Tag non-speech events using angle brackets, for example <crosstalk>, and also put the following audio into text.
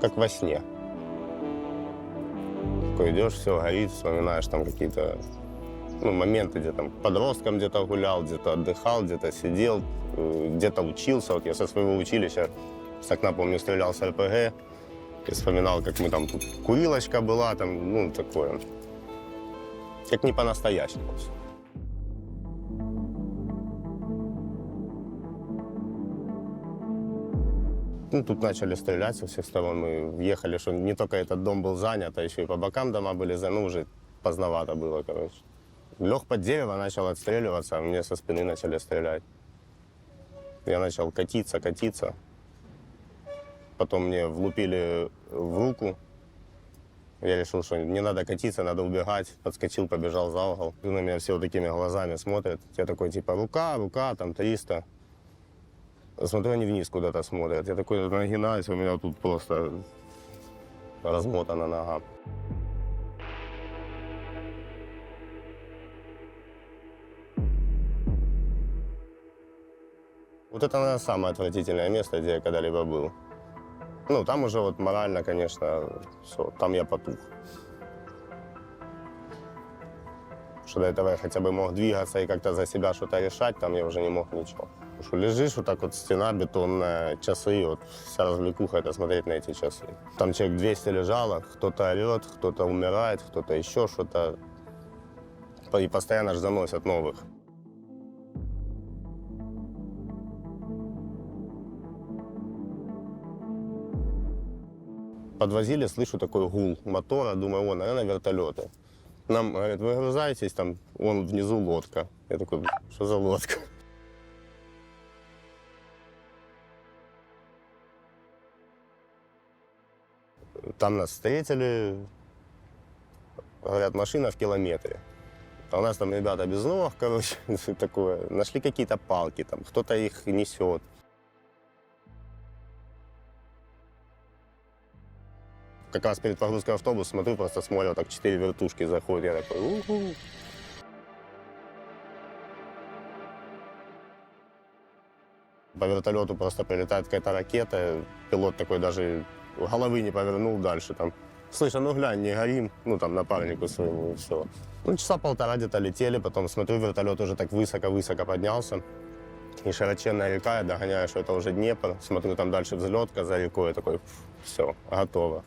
как во сне. Такой идешь, все горит, вспоминаешь там какие-то ну, моменты, где там подростком где-то гулял, где-то отдыхал, где-то сидел, э, где-то учился. Вот я со своего училища с окна, помню, стрелял с РПГ и вспоминал, как мы там тут курилочка была, там, ну, такое. Как не по-настоящему. Ну, тут начали стрелять со всех сторон. Мы въехали, что не только этот дом был занят, а еще и по бокам дома были заняты. Ну, уже поздновато было, короче. Лег под дерево, начал отстреливаться, а мне со спины начали стрелять. Я начал катиться, катиться. Потом мне влупили в руку. Я решил, что не надо катиться, надо убегать. Подскочил, побежал за угол. И на меня все вот такими глазами смотрят. Я такой, типа, рука, рука, там 300. Смотрю, они вниз куда-то смотрят. Я такой нагинаюсь, у меня тут просто размотана нога. Вот это, наверное, самое отвратительное место, где я когда-либо был. Ну, там уже вот морально, конечно, все, там я потух. Что до этого я хотя бы мог двигаться и как-то за себя что-то решать, там я уже не мог ничего. Потому Что лежишь, вот так вот стена бетонная, часы, вот вся развлекуха это смотреть на эти часы. Там человек 200 лежало, кто-то орет, кто-то умирает, кто-то еще что-то. И постоянно же заносят новых. Подвозили, слышу такой гул мотора, думаю, о, наверное, вертолеты. Нам говорят, выгрузайтесь, там, вон внизу лодка. Я такой, «Бля, что за лодка? Там нас встретили, говорят, машина в километре. А у нас там ребята без ног, короче, <laughs> такое. Нашли какие-то палки, там, кто-то их несет. Как раз перед погрузкой автобуса смотрю, просто смотрю, так четыре вертушки заходят. Я такой, уху. По вертолету просто прилетает какая-то ракета, пилот такой даже головы не повернул дальше там. Слышь, а ну глянь, не горим, ну там напарнику своему и все. Ну часа полтора где-то летели, потом смотрю, вертолет уже так высоко-высоко поднялся. И широченная река, я догоняю, что это уже Днепр. Смотрю, там дальше взлетка за рекой, я такой, все, готово.